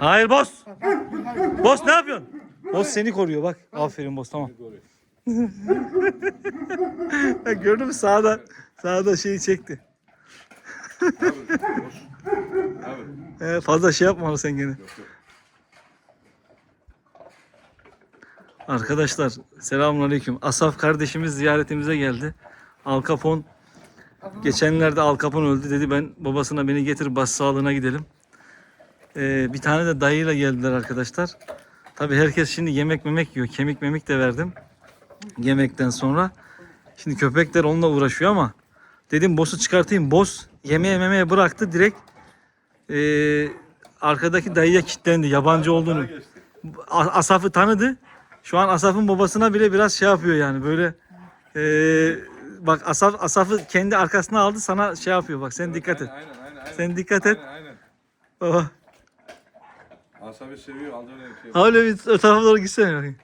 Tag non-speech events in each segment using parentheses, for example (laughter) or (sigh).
Hayır boss. Boss ne yapıyorsun? Boss seni koruyor bak. Aferin boss tamam. (laughs) Bak Gördün mü sağda sağda şeyi çekti. Abi. Ee, fazla şey yapma sen gene. Arkadaşlar selamünaleyküm. Asaf kardeşimiz ziyaretimize geldi. Al Capone geçenlerde Al Capone öldü dedi ben babasına beni getir bas sağlığına gidelim. Ee, bir tane de dayıyla geldiler arkadaşlar. Tabi herkes şimdi yemek memek yiyor. Kemik memik de verdim. Yemekten sonra. Şimdi köpekler onunla uğraşıyor ama dedim boss'u çıkartayım. Boss yemeğe memeye bıraktı direkt ee, arkadaki dayıya kilitlendi yabancı olduğunu. Asaf'ı tanıdı. Şu an Asaf'ın babasına bile biraz şey yapıyor yani böyle ee, bak Asaf Asaf'ı kendi arkasına aldı sana şey yapıyor bak sen dikkat et. Aynen aynen aynen. Sen dikkat et. Aynen aynen. Baba. Asabi seviyor aldı öyle şey. Ha öyle bir o tarafa doğru gitsene bakayım.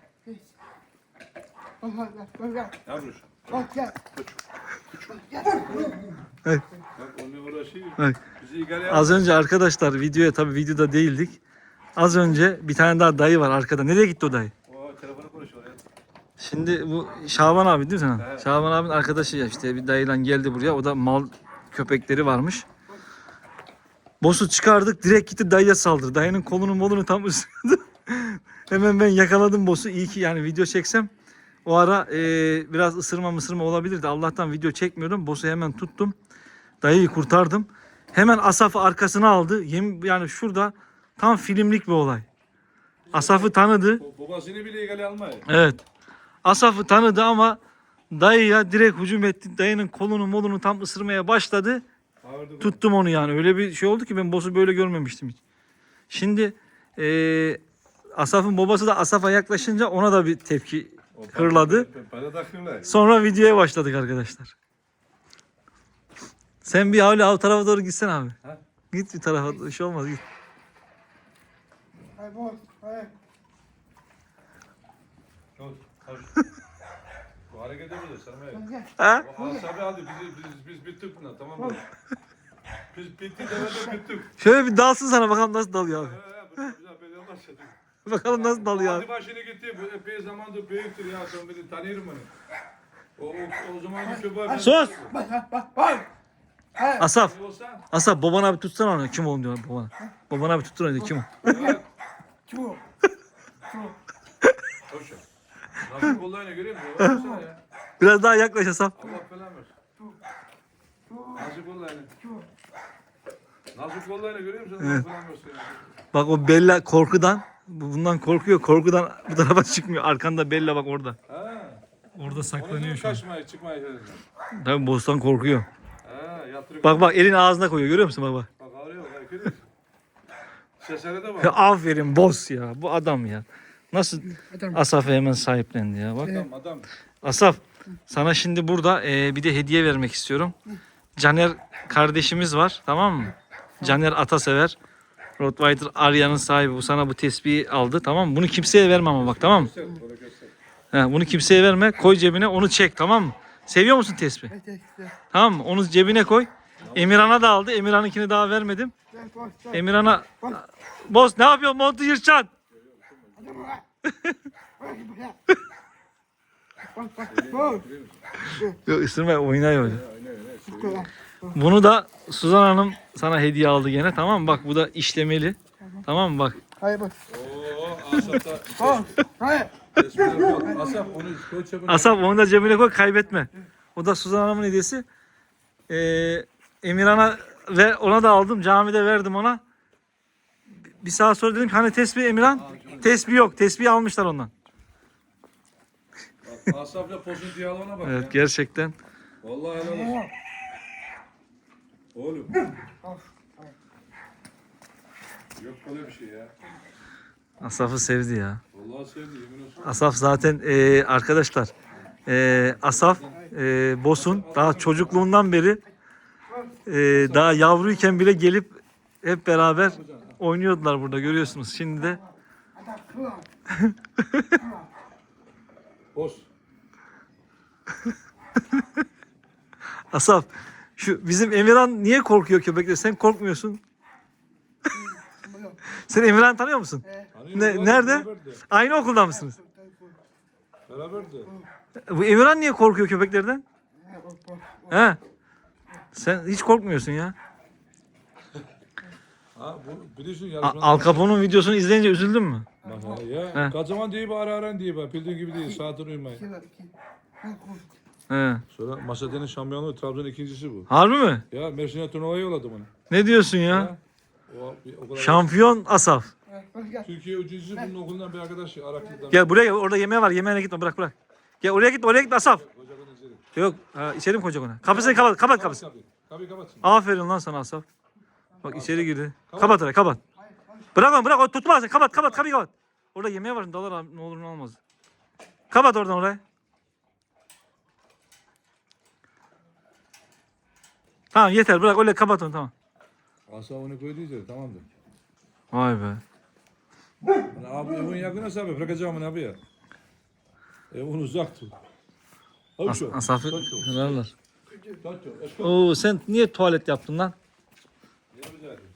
Yavruş. Evet. Bak onunla uğraşıyor. Bak. Bizi igale Az önce arkadaşlar videoya tabii videoda değildik. Az önce bir tane daha dayı var arkada. Nereye gitti o dayı? O telefonu konuşuyor ya. Şimdi bu Şaban abi değil mi sana? Evet. Şaban abinin arkadaşı ya işte bir dayıyla geldi buraya. O da mal köpekleri varmış. Boss'u çıkardık direkt gitti dayıya saldırdı. Dayının kolunu molunu tam ısırdı. (laughs) Hemen ben yakaladım boss'u. İyi ki yani video çeksem o ara e, biraz ısırma mısırma olabilirdi. Allah'tan video çekmiyordum. Boss'u hemen tuttum. Dayıyı kurtardım. Hemen Asaf'ı arkasına aldı. Yem, yani şurada tam filmlik bir olay. Asaf'ı tanıdı. Babasını bile igale almıyor. Evet. Asaf'ı tanıdı ama dayıya direkt hücum etti. Dayının kolunu molunu tam ısırmaya başladı. Bağırdı. Tuttum onu yani. Öyle bir şey oldu ki ben boss'u böyle görmemiştim hiç. Şimdi eee Asaf'ın babası da Asaf'a yaklaşınca ona da bir tepki O hırladı. Para da hırlar. Sonra videoya başladık arkadaşlar. Sen bir havle av tarafa doğru gitsen abi. Ha? Git bir tarafa bir şey olmaz git. Yok, hoş. Hareket ediyor sana. Ha? O asabi aldı bizi biz biz bittik buna tamam mı? Biz bittik evet bittik. Şöyle bir dalsın sana bakalım nasıl dalıyor abi. Bakalım nasıl dalıyor abi. Hadi başına gitti. Bu epey zamandır büyüktür ya. Sen beni tanıyorum onu. O, o, o zaman ben... Sus! Asaf. Ne olsa? Asaf babana bir tutsana onu. Kim oğlum diyor babana. Babana bir tuttur onu kim o? Evet. Hoş ya. Nasıl kollarını görüyor musun? Baksana ya. Biraz daha yaklaş Asaf. Allah falan versin. Nasıl kollarını? Nasıl kollarını görüyor musun? Allah falan versin ya. Bak o Bella korkudan. bu- Bundan korkuyor. Korkudan bu tarafa çıkmıyor. Arkanda Bella bak orada. Ha. Orada saklanıyor şu an. kaçmaya çıkmaya çalışıyor. Tabii boss'tan korkuyor. Ha. Bak bak elini ağzına koyuyor. Görüyor musun bak bak. Bak ağrıyor bak görüyor musun? Sesleri de Ya, bak. aferin boss ya. Bu adam ya. Nasıl Asaf'ı hemen sahiplendi ya. Bak. Adam adam. Asaf sana şimdi burada e, bir de hediye vermek istiyorum. Caner kardeşimiz var tamam mı? Caner Atasever. Rottweiler Arya'nın sahibi. Bu sana bu tespihi aldı tamam mı? Bunu kimseye verme ama bak tamam mı? He, bunu kimseye verme. Koy cebine onu çek tamam mı? Seviyor musun tespih? Tamam mı? Onu cebine koy. Emirhan'a da aldı. Emirhan'ınkini daha vermedim. Emirhan'a... Boz ne yapıyorsun? Montu yırtacaksın. Yok ısırma öyle. Bunu da Suzan Hanım sana hediye aldı gene tamam mı? Bak bu da işlemeli. Tamam mı? Bak. Oo Asaf da. Resmini bak. Asaf onu koy çabuk. Asaf onu da cebine koy kaybetme. O da Suzan Hanım'ın hediyesi. Ee, Emirhan'a ve ona da aldım. Camide verdim ona. Bir saat sonra dedim ki hani tesbih Emirhan? Tesbih yok. Tesbih almışlar ondan. Asaf'la posun diyaloğuna bak Evet ya. gerçekten. Vallahi helal olsun. Oğlum. Yok böyle bir şey ya. Asaf'ı sevdi ya. Vallahi sevdi yemin olsun. Asaf zaten e, arkadaşlar e, Asaf e, Bos'un daha çocukluğundan beri e, daha yavruyken bile gelip hep beraber oynuyordular burada görüyorsunuz. Şimdi de Boz. (laughs) Asaf şu bizim Emirhan niye korkuyor köpekler? Sen korkmuyorsun. (laughs) Sen Emirhan tanıyor musun? Tanıyorum, Ne- nerede? Beraberdi. Aynı okulda mısınız? Beraberdi. Bu Emirhan niye korkuyor köpeklerden? He? Sen hiç korkmuyorsun ya. Ha bu biliyorsun A- yarışmanın... Al Capone'un videosunu izleyince üzüldün mü? Bak ya. He. Kaç zaman diye bari aran diye bak. Bildiğin gibi değil. Saatini uyumayın. He. Sonra Masade'nin şampiyonluğu Trabzon ikincisi bu. Harbi mi? Ya Mersin'e turnuvaya yolladım onu. Ne diyorsun ya? Ha? O, o kadar Şampiyon Asaf. Türkiye üçüncüsü bunun okulundan bir arkadaş Araklı'dan. Gel buraya gel. Orada yemeğe var. Yemeğine gitme. Bırak bırak. Gel oraya gitme. Oraya gitme Asaf. Yok. Ha, içerim koca konu. Kapısını kapat. Kapat kapısını. Kapıyı. Kapatsın. Aferin lan sana Asaf. Bak içeri girdi. Kapat orayı kapat. Bırak onu bırak onu tutmaz. Kapat kapat kapıyı kapat. Orada yemeğe var. Dalar abi ne olur ne olmaz. Kapat oradan orayı. Tamam yeter bırak öyle kapat onu tamam. Asa onu koydu içeri tamamdır. Vay be. Yani abi evin yakınası abi bırakacağım onu abi ya. Evin uzak tut. As şu. Asaf'ı Tut şu. kırarlar. Oo sen niye tuvalet yaptın lan?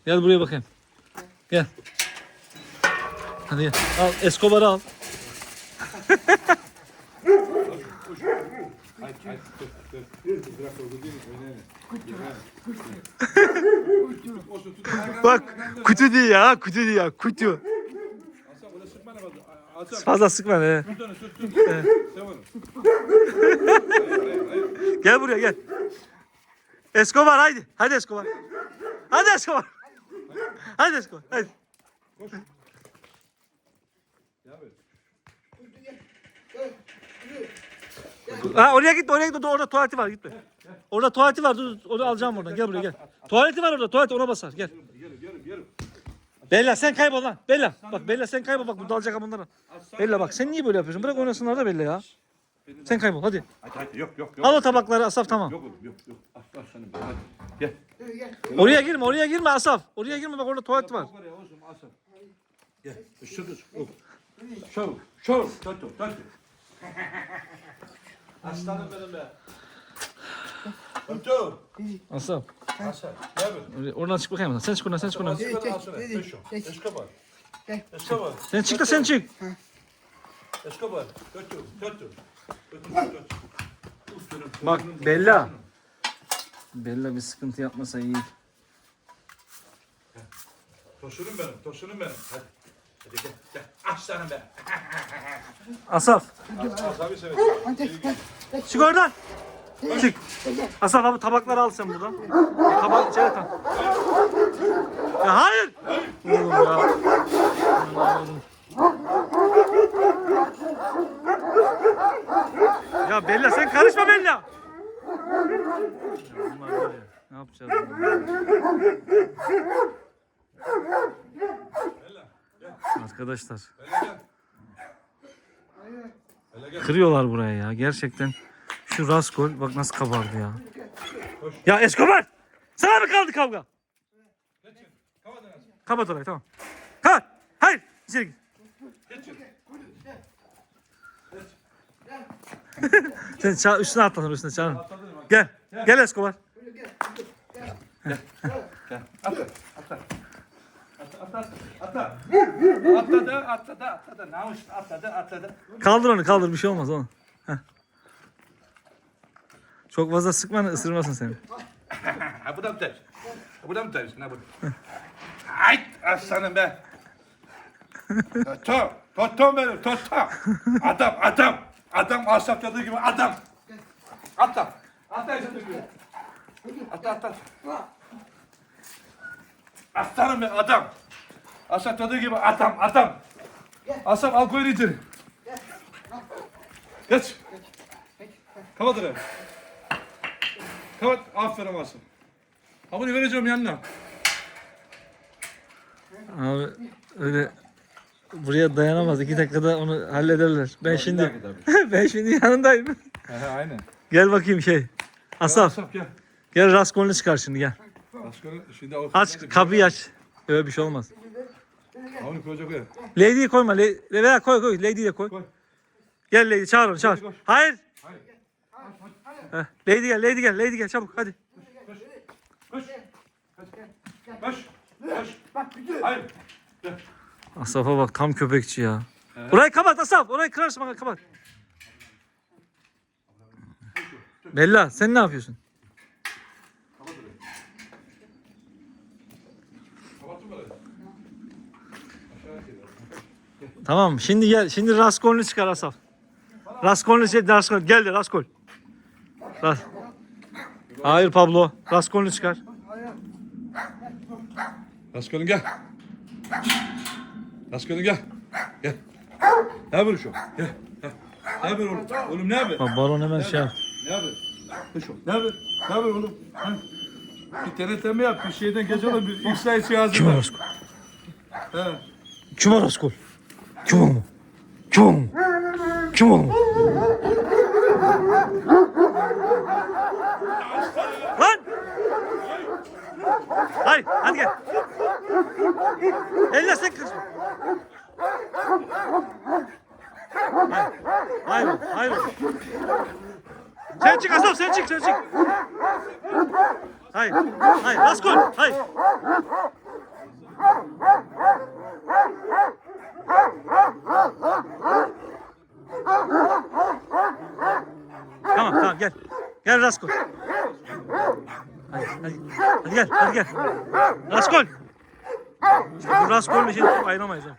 Gel buraya bakayım. Gel. Hadi gel. Al Escobar'ı al. (laughs) Bak kutu diyor ya kutu diyor ya kutu. Fazla sıkma onu. Gel buraya gel. Escobar haydi. Hadi Escobar. Hadi Escobar. Hadi Escobar. Hadi. Abi. Ha, oraya gitme oraya gitme. Orada tuvaleti var gitme. Orada tuvaleti var. Dur onu alacağım oradan. Gel buraya gel. Tuvaleti var orada. Tuvalet ona basar. Gel. Bella sen kaybol lan. Bella. Bak Bella sen kaybol. Bak burada alacak bunları. Bella bak sen niye böyle yapıyorsun? Bırak oynasınlar da Bella ya. Sen kaybol hadi. Hadi hadi yok yok yok. Al o tabakları Asaf tamam. Yok oğlum yok yok. Aslan senin. Hadi. Gel. Oraya girme oraya girme Asaf. Oraya girme bak orada tuvalet var. Oraya olsun aslan. Gel. Şurada. Şov. Şov. Tut tut tut. Aslanım benim be. Tut. Asaf. Aslan. Gel bir. oraya- Oradan çık bakayım. Sen çık oradan sen çık oradan. Escobar alsana. Peşo. Escobar. Escobar. Sen çık da sen çık. Escobar. Tut tut. Tut tut. Bak Bella. Bella bir sıkıntı yapmasa iyi. Tosunum benim. Tosunum benim. Hadi. Hadi gel. Gel. Aslanım be. (laughs) Asaf. Asabi severim. Çık oradan. Çık. Asaf abi tabakları al sen buradan. Tabak içeri tam. Ya hayır. Oğlum ya. Ya Bella sen karışma Bella. Bunlar Ne yapacağız? Arkadaşlar kırıyorlar buraya ya gerçekten. Şu Raskol bak nasıl kabardı ya. Ya Escobar! Sana mı kaldı kavga? Kapat orayı tamam. Kapat. Hayır. İçeri gir. Sen ça üstüne atladın üstüne çağırın. Gel. Gel Escobar. Atladı, atladı, atladı. Namus atladı, atladı. Kaldır onu kaldır bir şey olmaz onu. Heh. Çok fazla sıkma ısırmasın seni. Bu da mı ters? Bu da mı ters? Ne bu? Hayt aslanım be. Toto, Toto benim, Toto. Adam, adam. Adam asap dediği gibi adam. Atla. Atla dediği gibi. Atla, atla. Aslanım be adam. Asap dediği gibi adam, adam. Asap al koyun içeri. Geç. Kapat orayı. Kapat. Aferin Asap. Ha bunu vereceğim yanına. Abi öyle buraya dayanamaz. İki dakikada onu hallederler. Ben şimdi (laughs) ben şimdi yanındayım. Aynen. Gel bakayım şey. Asaf gel. gel Raskolni çıkar şimdi gel. Başkanım şimdi o Aç kapıyı aç. Öyle bir şey olmaz. Onu koyacak ya. Lady'yi koyma. Lady, veya koy koy. Lady'yi de koy. Koy. Gel Lady çağır onu çağır. koş. Hayır. Hayır. Heh, Lady gel Lady gel Lady gel çabuk hadi. Koş. Koş. Koş. Koş. Hayır. Asaf'a bak tam köpekçi ya. Orayı kapat Asaf. Orayı kırarsın bak kapat. Bella sen ne yapıyorsun? Tamam şimdi gel. Şimdi Raskol'unu çıkar Asaf. Raskol'unu şey Raskol. Gel de Raskol. Ras Hayır Pablo. Raskol'unu çıkar. Raskolun gel. Raskolun gel. Gel. Ne haber şu? Gel. Ne haber oğlum? Oğlum ne? Bak baron hemen şey yap. Ne haber? Şu. Ne haber? Ne haber oğlum? Ha? Bir denetleme yap. Bir şeyden geç oğlum. Bir İsrail cihazı Kim o var. Raskol? He. Kim o Raskol? Kim o mu? Kim o mu? Kim o mu? Lan! Hayır, hadi gel. Elle sen kızma. Hayır, hayır, hayır. Çık Asaf, sen çık, sen çık. Hayır, hayır, Raskol, hayır. Tamam, tamam gel. Gel Raskol. Hadi, hadi, hadi gel, hadi gel. Raskol. İşte bu Raskol'la şimdi ayıramayız ha.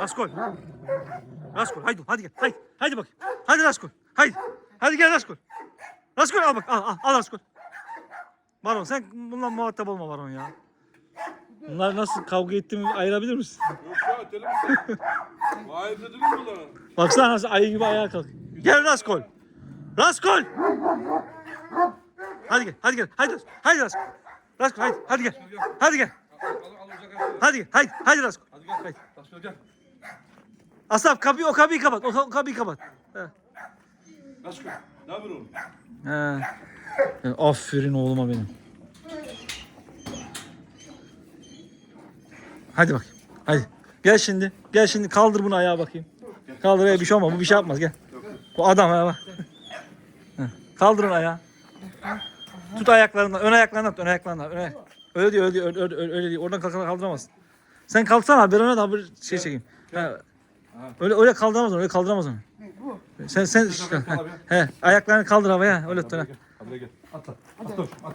Raskol. Raskol, haydi, hadi gel, haydi, haydi bak. Hadi Raskol. Hadi gel Raskol. Raskol al bak, al, al, al Raskol. Baron sen bununla muhatap olma Baron ya. Bunlar nasıl kavga ettiğimi ayırabilir misin? Yok ya telefon. Vay dedim mi bunlara? Baksana nasıl ayı gibi ayağa kalk. Gel Raskol. Raskol. Hadi gel, hadi gel, hadi, hadi Raskol. Raskol, hadi, hadi gel, hadi gel, hadi gel, hadi, hadi Raskol. Hadi gel. Raskol gel. Asaf kapıyı, o kapıyı kapat, o ka- kapıyı kapat. He. Raskol. Ne haber oğlum? He. Ya, Aferin oğluma benim. Hadi bak, hadi. Gel şimdi, gel şimdi kaldır bunu ayağa bakayım. Kaldır ya bir şey olmaz, bu bir şey yapmaz gel. Bu adam ha bak. Kaldırın ayağı. Tut ayaklarından, ön ayaklarından tut, ön ayaklarından. Ön ayak- Öyle değil, öyle değil, öyle, öyle, öyle değil. Oradan kalk- kaldıramazsın. Sen kalksana, ben ona da bir şey çekeyim. Ha. Öyle öyle kaldıramaz onu, öyle kaldıramaz onu. Sen sen he, he, ayaklarını kaldır havaya, öyle tut. ha. Hadi gel. Atla. Atla. Atla.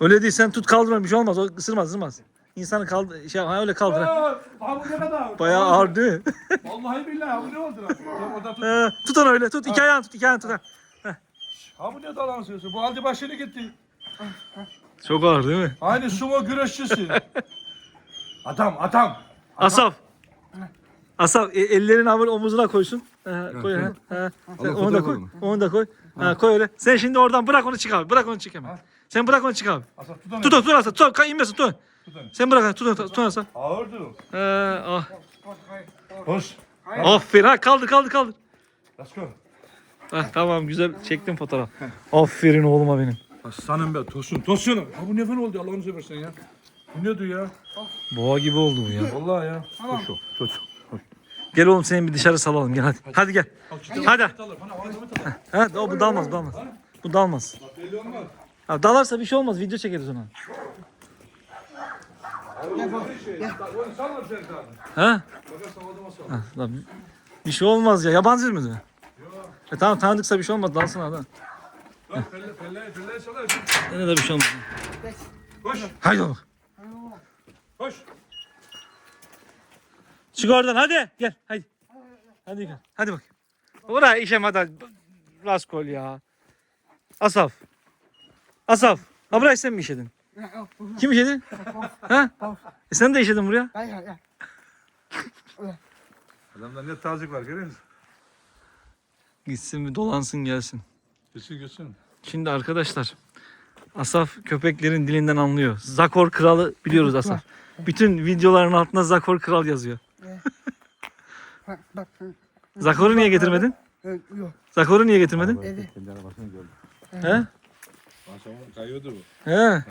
Öyle değil, sen tut kaldırma bir şey olmaz. O ısırmaz, ısırmaz. İnsanı kaldır, şey ha, öyle kaldır. ha. Aa, Ha bu ne kadar? Bayağı ağır değil mi? (laughs) Vallahi billahi bu ne oldu lan? Tut. Onu öyle, tut. iki ayağını tut, iki ayağını tut. ha. Bu ne dalan sözü? Bu aldı başını gitti. Çok ağır değil mi? Aynı sumo güreşçisi. adam adam. Asaf. Asaf e, ellerini havur omuzuna koysun. Ha, koy ha. ha. Sen Allah onu da koy. mı? Onu da koy. Ha, koy öyle. Sen şimdi oradan bırak onu çık abi. Bırak onu çık hemen. Sen bırak onu çık abi. Asaf tut onu. Tut onu tut Asaf. Tut. Kay inmesin tut. Tut onu. Sen bırak tut onu tut onu Asaf. Ağırdır o. He, ah. Hoş. Aferin ha kaldır kaldır kaldır. Rasko. Ha, tamam güzel çektim fotoğraf. Aferin oğluma benim. Aslanım be tosun tosun. Ha bu ne falan oldu Allah'ını seversen ya. Bu ne diyor ya? Boğa gibi oldu bu ya. Vallahi ya. Tamam. Tosun. Tosun. Gel oğlum seni bir dışarı salalım gel hadi. Hadi gel. Hadi. Ha, o bu dalmaz dalmaz. Bu dalmaz. Ha, dalarsa bir şey olmaz. Video çekeriz ona. Ha? Ha, lan bir şey olmaz ya. Yabancı mı? E tamam tanıdıksa bir şey olmaz. Dalsın adam. Lan pelle pelle pelle sallar. Yine de bir şey olmaz. Koş. Haydi oğlum. Koş. Çık oradan hadi. Gel hadi. Hadi gel. Hadi bak. Buraya işem hadi. Raskol ya. Asaf. Asaf. Ha burayı sen mi işedin? Kim işedi? ha? E sen de işedin buraya. Adamda ne tazik var görüyor musun? Gitsin bir dolansın gelsin. Gülsün gülsün. Şimdi arkadaşlar Asaf köpeklerin dilinden anlıyor. Zakor kralı biliyoruz Asaf. Bütün videoların altında Zakor kral yazıyor. Zakor'u niye getirmedin? Yok. Zakor'u niye getirmedin? Evet. Kendi arabasını gördüm. He? Kayıyordu bu. He.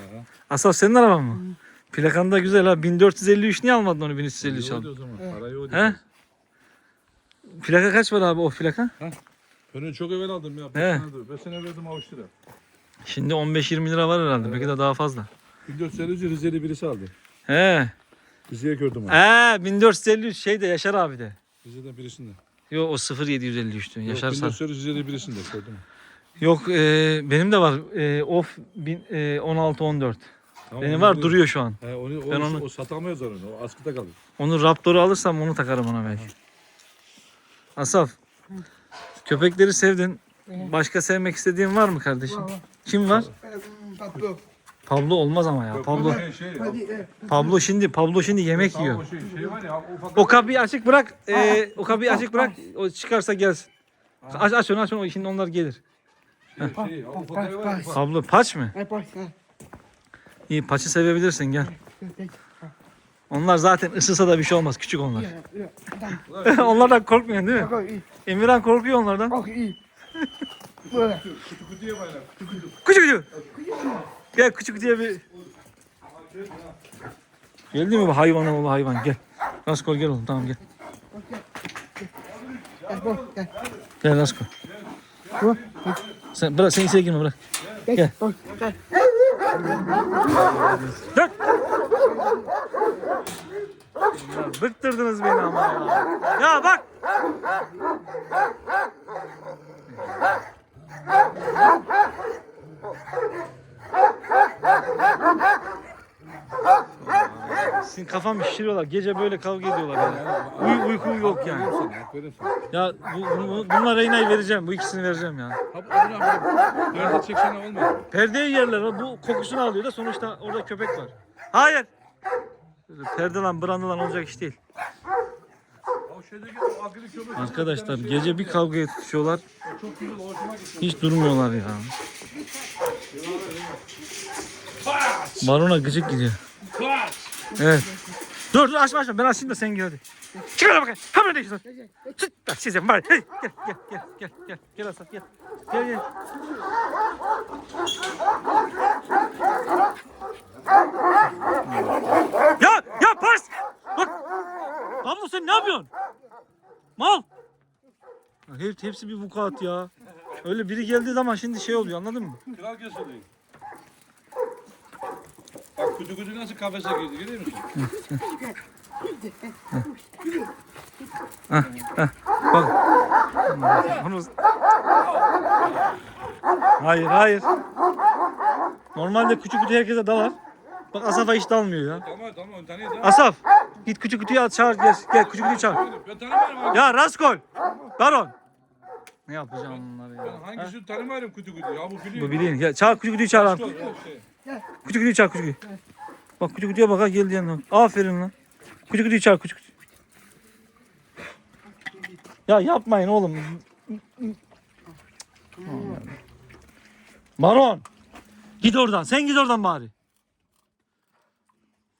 Asaf senin araban mı? Plakan da güzel ha. 1453 niye almadın onu 1353 Yoktu aldın? o zaman. Para yoktu. He? Plaka kaç var abi o plaka? Onu çok evvel aldım ya. He. 5 sene, verdim avuç lira. Şimdi 15-20 lira var herhalde. Belki de daha fazla. 14 sene önce Rizeli birisi aldı. He. Biziye gördüm onu. Ee 1453 şeyde Yaşar abi de. Rize'den birisinde. Yo o 0753'tü. Yaşar. Yok, Rize'de birisinde gördüm. Yok e, benim de var. E, of bin, e, 16 14. Tamam, Benim onu var biliyorum. duruyor şu an. He, onu, o, Ben onu- o satamıyoruz onu. O askıda kalır. Onu Raptor'u alırsam onu takarım ona belki. Asaf. Köpekleri sevdin. Başka sevmek istediğin var mı kardeşim? Kim var? Pablo. Pablo olmaz ama ya. Pablo Şey, şey, Hadi. Pablo şimdi Pablo şimdi yemek yiyor. o şey, şey var ya ufak. O kapıyı açık bırak. E, o kapıyı açık bırak. O çıkarsa gelsin. Aç aç onu aç onu. Şimdi onlar gelir. Şey, şey, o ufak evi var ya, ufak. Pablo paç mı? Ay bak. ha. İyi paçı sevebilirsin gel. Onlar zaten ısırsa da bir şey olmaz. Küçük onlar. Ya, ya, Adam. (laughs) Onlardan korkmuyorsun değil mi? Bak iyi. Emirhan korkuyor onlardan. Bak iyi. Böyle. Kutu kutuya. Küçük küçük. Gel küçük diye bir. Geldi mi bu hayvan oğlu hayvan gel. Raskol gel oğlum tamam gel. Gel bak. Gel. Gel Raskol. Bu. Sen bırak sen içeri girme bırak. Gel. Gel. Gel. Dön. Ya bıktırdınız beni ama ya. Ya bak. Sizin kafamı şişiriyorlar. Gece böyle kavga ediyorlar. Yani. Uy, uyku yok yani. Ya bu, bu, bununla Reyna'yı vereceğim. Bu ikisini vereceğim ya. Ha bu öbür abi. Nerede çeksene olmuyor. Perdeyi yerler. Bu kokusunu alıyor da sonuçta orada köpek var. Hayır. Perde lan branda lan olacak iş değil. Arkadaşlar gece bir kavga tutuşuyorlar. Hiç durmuyorlar ya. Barona gıcık gidiyor. Evet. Dur dur açma açma ben açayım da sen gir hadi. Çıkar bakayım. Hemen de şuradan. Çıt bak size bari. Hey, gel gel gel gel gel. Gel Asaf gel. Gel gel. Ya ya pars. Bak. Pablo sen ne yapıyorsun? Mal. Hep, hepsi bir vukuat ya. Öyle biri geldiği zaman şimdi şey oluyor anladın mı? Kral kesildi. Bak kutu kutu nasıl kafese girdi görüyor musun? Bak. Onu... Hayır hayır. Normalde küçük kutu herkese dalar. Bak Asaf'a hiç dalmıyor ya. Tamam tamam tanıyor tamam. Asaf git küçük kutuyu at çağır gel. Gel küçük kutuyu çağır. Ben tanımıyorum abi. Ya Raskol. Baron. Ne yapacağım bunları Ben ya? Ha? hangisini tanımıyorum kutu kutu. Ya bu biliyor. Bu bileyim. Gel çağır küçük kutuyu çağır. Şey, abi. şey. Küçük kutuyu çağır küçük kutuyu. Bak küçük kutuya bak ha geldi yanına. Aferin lan. Küçük kutuyu çağır küçük kutuyu. Ya yapmayın oğlum. Baron. Git oradan. Sen git oradan bari.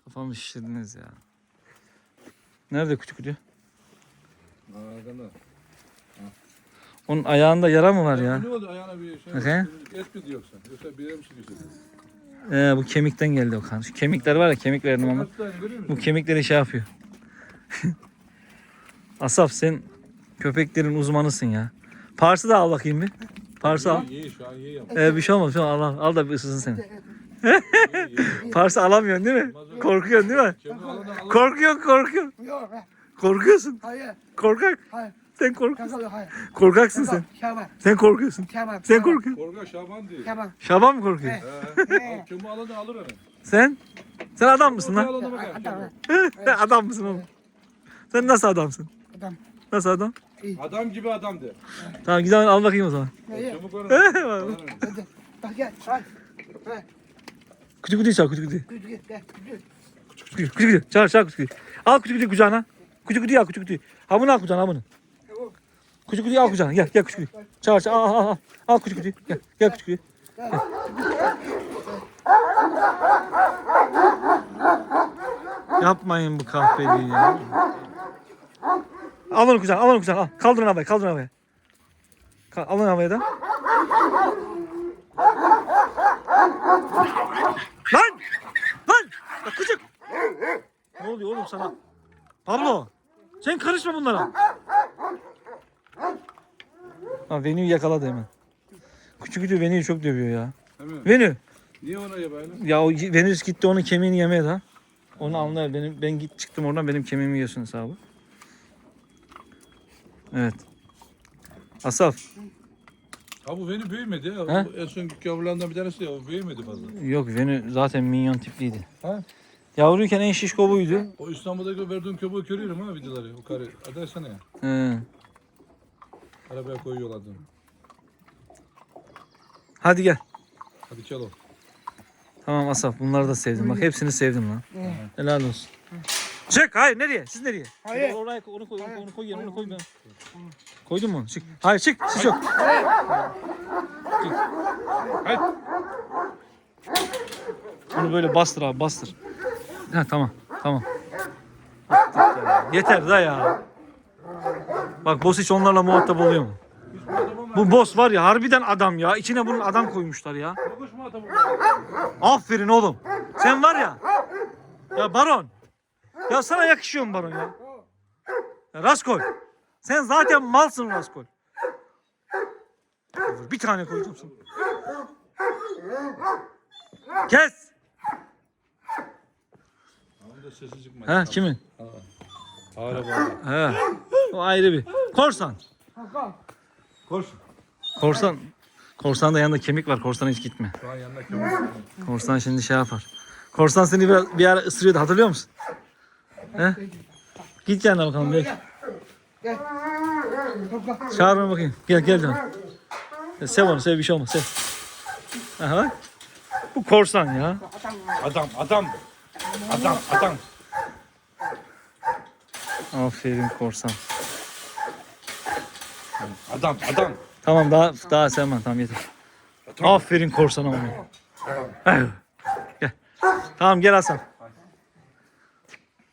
Kafamı şişirdiniz ya. Nerede küçük kutu? Arkanda. Onun ayağında yara mı var ya? Ne oldu ayağına bir şey? Et mi yoksa? Yoksa bir yere mi sıkıştı? Ee, bu kemikten geldi o kan. Şu kemikler var ya kemik verdim ama. Bu kemikleri şey yapıyor. (laughs) Asaf sen köpeklerin uzmanısın ya. Pars'ı da al bakayım bir. Pars'ı al. İyi iyi şu an iyi yap. Ee, bir şey olmaz. Şu an al, al, al da bir ısırsın seni. (laughs) Pars'ı alamıyorsun değil mi? Korkuyorsun değil mi? Korkuyorsun korkuyorsun. Yok. Korkuyorsun. Hayır. Korkak. Hayır. Sen kork. Kakal hayır. Korkaksın sen. Şaban. Sen korkuyorsun. Şaban. Sen korkuyorsun. Korga Şaban değil. Şaban. Şaban mı korkuyor? He. Al Kimi alana alır onu. Sen? Sen adam mısın lan? alana bakar. Adam. (laughs) Adam mısın oğlum? Sen nasıl adamsın? Adam. Nasıl adam? Adam gibi adam de. Tamam gidelim al bakayım o zaman. Çabuk onu. Hadi. Bak gel. Bak. Bak. Küçük kutuyu çağır küçük kutuyu. Güç git. Gel. Güç. Küçük küçük küçük çağır çağır küçük kutuyu. Al küçük kutuyu kucağına. Küçük kutuyu al küçük kutuyu. Ha bunu al kucağına ha bunu. Küçük kutuyu al kucağına. Gel gel küçük kutuyu. Çağır çağır al al al. Al küçük kutuyu. Gel gel küçük kutuyu. Yapmayın bu kahveliği ya. Al onu kucağına al onu kucağına al. Kaldırın havaya kaldırın havaya. Ka- alın havaya da. Lan! Lan! Ya küçük! Ne oluyor oğlum sana? Pablo! Sen karışma bunlara. Ha Venü'yü yakaladı hemen. Küçük küçük Venü'yü çok dövüyor ya. Değil mi? Venü! Niye ona ya böyle? Ya o Venüs gitti onun kemiğini yemeye de. ha. Onu anlar. Benim ben git çıktım oradan benim kemiğimi yiyorsun hesabı. Evet. Asaf. Ha bu beni büyümedi ya. Bu En son yavrularından bir tanesi ya. O büyümedi fazla. Yok Venü zaten minyon tipliydi. Ha? Yavruyken en şişko buydu. O İstanbul'daki verdiğin köpeği görüyorum ha videoları. O karı. Adarsana ya. He. Arabaya koyuyorlardı. Hadi gel. Hadi çal o. Tamam Asaf bunları da sevdim. Bak hepsini sevdim lan. Helal olsun. Çık hayır nereye? Siz nereye? Hayır. Oraya koy, onu koy, onu koy, onu koy, onu koy ben. Koydun mu? Çık. Hayır çık. Siz yok. Çık. Hayır. Onu böyle bastır abi bastır. Ha tamam. Tamam. Yeter da ya. Bak boss hiç onlarla muhatap oluyor mu? Bu boss var ya harbiden adam ya. İçine bunun adam koymuşlar ya. Aferin oğlum. Sen var ya. Ya Baron. Ya sana yakışıyor mu Baron ya? ya Raskol. Sen zaten malsın Raskol. Bir tane koyacağım sana. Kes. Ha kimin? Bağır. He. O ayrı bir. Korsan. Koş. Korsan. Korsan da yanında kemik var. Korsan hiç gitme. Şu an yanına kömür. Korsan şimdi şey yapar. Korsan seni bir, bir ara ısırıyordu hatırlıyor musun? He? Git yanına bakalım. Gel. Gel. Çağır onu bakayım. Gel gel canım. Sev onu sev bir şey olmaz sev. Aha bak. Bu korsan ya. Adam, adam. Adam, adam. Aferin korsan. Adam, adam. Tamam daha daha sevmem tamam yeter. Aferin korsan ama. Evet. Gel. Tamam gel Hasan.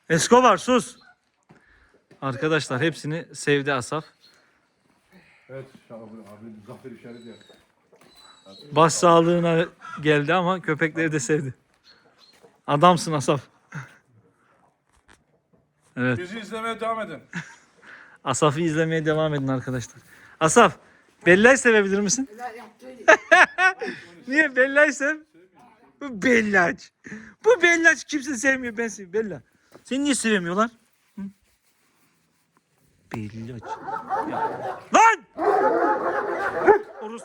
Escobar sus. Arkadaşlar hepsini sevdi Asaf. Evet, abi, abi zafer işareti yap. Baş sağlığına geldi ama köpekleri de sevdi. Adamsın Asaf. Evet. Bizi izlemeye devam edin. (laughs) Asaf'ı izlemeye devam edin arkadaşlar. Asaf, Bella'yı sevebilir misin? (laughs) Niye Bella'yı sev? Bu Bellaç. Bu Bellaç kimse sevmiyor ben seviyorum. Bella. Seni niye sevmiyorlar? Hı? Bellaç. Ya. Lan! Orus.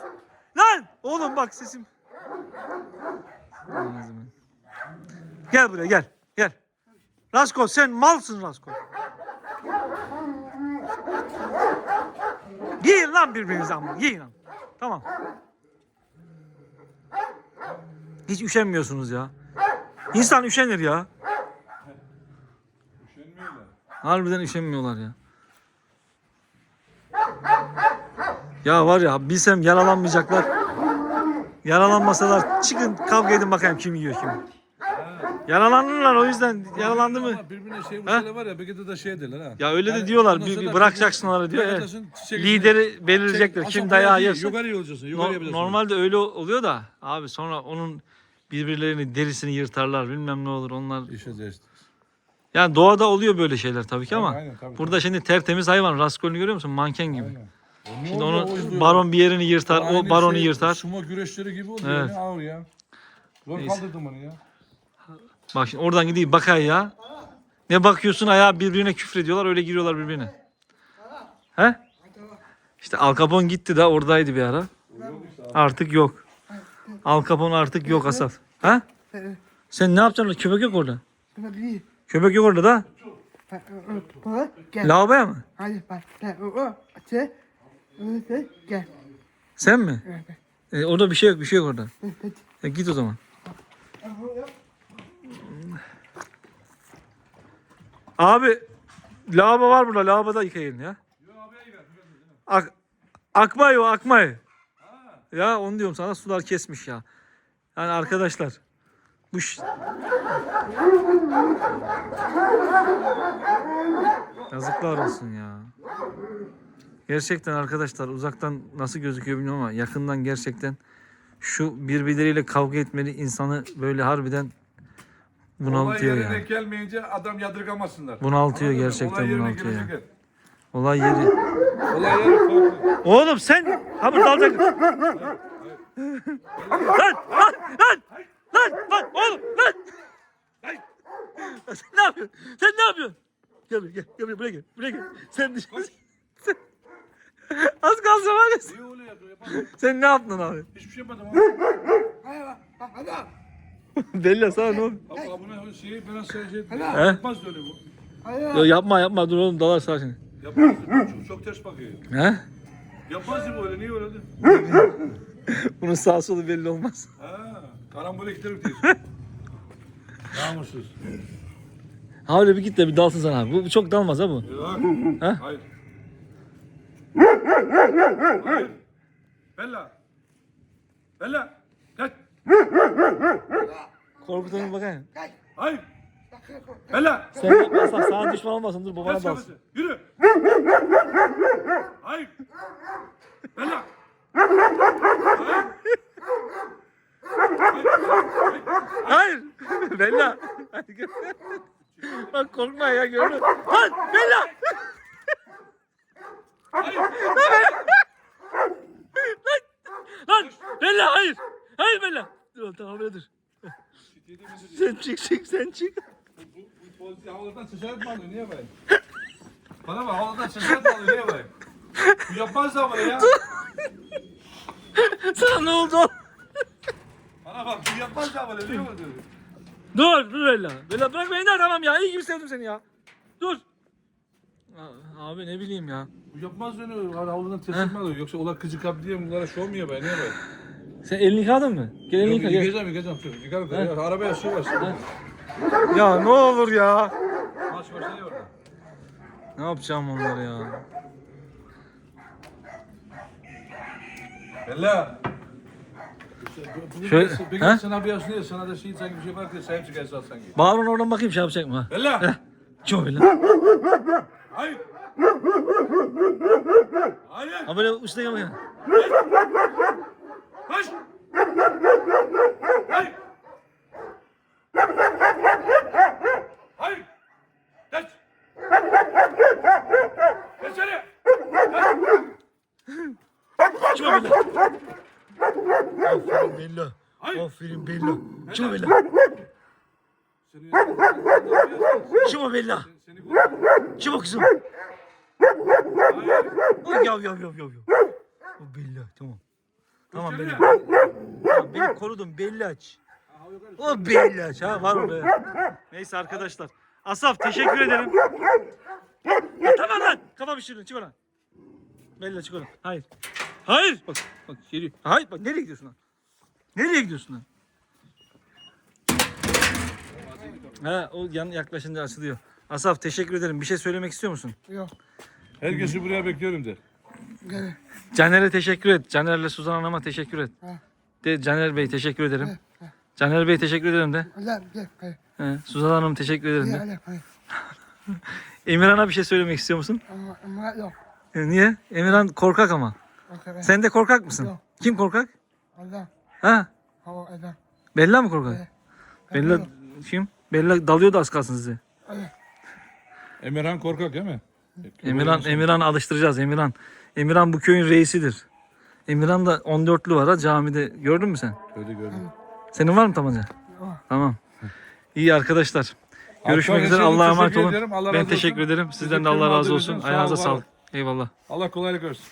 Lan! Oğlum bak sesim. Gel buraya gel. Rasko sen malsın Rasko. Yiyin lan birbirinizi ama. Yiyin lan. Tamam. Hiç üşenmiyorsunuz ya. İnsan üşenir ya. Üşenmiyorlar. Harbiden üşenmiyorlar ya. Ya var ya bilsem yaralanmayacaklar. Yaralanmasalar çıkın kavga edin bakayım kim yiyor kimi. Yaralanırlar o yüzden yaralandı mı? Ama birbirine şey şeyler var ya, belki de şey derler ha. Ya öyle de diyorlar bir, bir bırakacaksın onları diyor. Evet. çiçek- Lideri belirleyecekler. Çek- Kim dayağı yerse. Yukarı olacaksın, yukarı No- normalde öyle oluyor da abi sonra onun birbirlerini derisini yırtarlar bilmem ne olur onlar. İşe değişti. Yani doğada oluyor böyle şeyler tabii ki ama Aynen, tabii, burada şimdi tertemiz hayvan Raskol'ünü görüyor musun? Manken gibi. Ne Şimdi onu baron bir yerini yırtar, o baronu şey, yırtar. Sumo güreşleri gibi oldu Evet. ya. Ağır ya. Zor Neyse. kaldırdım onu ya. Bak şimdi oradan gideyim bakay ya. Ne bakıyorsun ayağa birbirine küfrediyorlar öyle giriyorlar birbirine. He? İşte Al Capone gitti de oradaydı bir ara. Artık yok. Al Capone artık yok Asaf. Ha? Sen ne yapacaksın? Köpek yok orada. Köpek yok orada da. Lavaboya mı? Bak. Sen gel. Mi? Evet. E, orada bir şey yok, bir şey yok orada. E, git o zaman. Abi lavabo var burada. Lavaboda yıkayın ya. Ak akmay o akmay. Ya onu diyorum sana sular kesmiş ya. Yani arkadaşlar bu Yazıklar olsun ya. Gerçekten arkadaşlar uzaktan nasıl gözüküyor bilmiyorum ama yakından gerçekten şu birbirleriyle kavga etmeli insanı böyle harbiden Olay bunaltıyor yerine yani. gelmeyince adam yadırgamasınlar. Bunaltıyor Anladın mı? gerçekten Olay yerine bunaltıyor ya. gelecekler. Olay yeri. Olay yeri farklı. Oğlum sen ha burada alacak. lan lan lan lan lan oğlum lan. Sen ne yapıyorsun? Sen ne yapıyorsun? Gel buraya gel. Gel buraya, buraya gel. Buraya gel. Sen. Sen... Az kalsın var ya. sen- İyi oluyor ya. yapamam. Sen ne yaptın abi? Hiçbir şey yapmadım abi. (laughs) Hayır bak bak adam. (laughs) Belli sana ne oldu? Abi abone şeyi ben şey şey He? yapmaz öyle bu. Hayır. Yo, yapma yapma dur oğlum dalar sağ şimdi. Yapmaz. Çok, çok ters bakıyor. He? Yapmaz mi öyle? Niye öyle? de? (laughs) Bunun sağ solu belli olmaz. Ha, karambole giderim diyorsun. (laughs) Namussuz. Ha öyle bir git de bir dalsın sana abi. Bu çok dalmaz ha bu. Yok. Ha? Hayır. Hayır. Bella. Bella. Kaç. Korkutalım bakayım. Hayır. Bella. Sen yapmazsan sana düşman olmasın dur babana Kaç dalsın. kafası. Yürü. Hayır. Bella. Hayır. Bella. Hadi gel. Bak korkma ya gördün. Lan Bella. Hayır. Lan Bella hayır. Hayır Bella. Dur oğlum, tamam böyle dur. Sen çık çık sen çık. Bu, polisi havalardan cesaret mi alıyor? Niye böyle? Bana bak havalardan cesaret mi alıyor? Niye böyle? Bu yapmaz da böyle ya. Sana ne oldu oğlum? Bana bak bu yapmaz da böyle. Niye böyle? Dur dur Bella. Bella bırak beni de tamam ya. İyi gibi sevdim seni ya. Dur. Aa, Abi ne bileyim ya. Bu yapmaz. Hani havalardan cesaret mi alıyor? Yoksa ola kıcık abi diye bunlara şov mu yapıyor? Niye böyle? Sen elini yıkadın mı? Gel elini yıka gel. yıkayacağım yıkayacağım. Dur, Yıkarım. Ya, arabaya su var. Ya ne olur ya. Maç başlıyor orada. Ne yapacağım onları ya? Bella. Şöyle- Bir Ha? sana bir ya, sana da şey sanki bir şey var ki sahip çıkarsın sanki. Bağırın oradan bakayım şey yapacak mı? Bella! Çok Bella. Hayır! Hayır! Ha böyle üstüne gel bakayım. Koş! Hayır! Hayır! Geç! Geç seni! Çok Bella. Aferin. Hayır! Aferin Bella. Seni... Çok Bella. Seni... Çok kızım. Yav yav yav yav yav. O Bella tamam. Tamam Bella. Tamam, beni korudun Bella aç. O Bella aç ha var orada. Neyse arkadaşlar. Asaf teşekkür ederim. Ya, tamam lan. Kafa pişirdin çık oradan. Bella çık oradan. Hayır. Hayır. Bak bak geliyor. Hayır bak nereye gidiyorsun lan? Nereye gidiyorsun lan? Ha o yan yaklaşınca açılıyor. Asaf teşekkür ederim. Bir şey söylemek istiyor musun? Yok. Herkesi buraya bekliyorum de. Gel. Caner'e teşekkür et. Caner'le Suzan Hanım'a teşekkür et. Ha. De Caner Bey teşekkür ederim. Caner Bey teşekkür ederim de. Gel gel. Gel. He, Suzan Hanım teşekkür ederim de. (laughs) Emirhan'a bir şey söylemek istiyor musun? Ama ama yok. E, niye? Emirhan korkak ama. Ben- Sen de korkak mısın? Yok. Kim korkak? Adam. Ha? Hava adam. Bella mı korkak? Evet. Bella kim? Bella dalıyordu az kalsın size. Emirhan korkak değil mi? Emirhan, Emirhan alıştıracağız Emirhan. Emirhan bu köyün reisidir. Emirhan da 14'lü var ha camide. Gördün mü sen? Öyle gördüm. Senin var mı tabanca? Var. Tamam. İyi arkadaşlar. Görüşmek Arkadaşlar, üzere. Allah'a emanet olun. ederim. Allah Ben teşekkür olsun. ederim. Sizden de Allah razı olsun. Ayağınıza sağlık. Eyvallah. Allah kolaylık versin.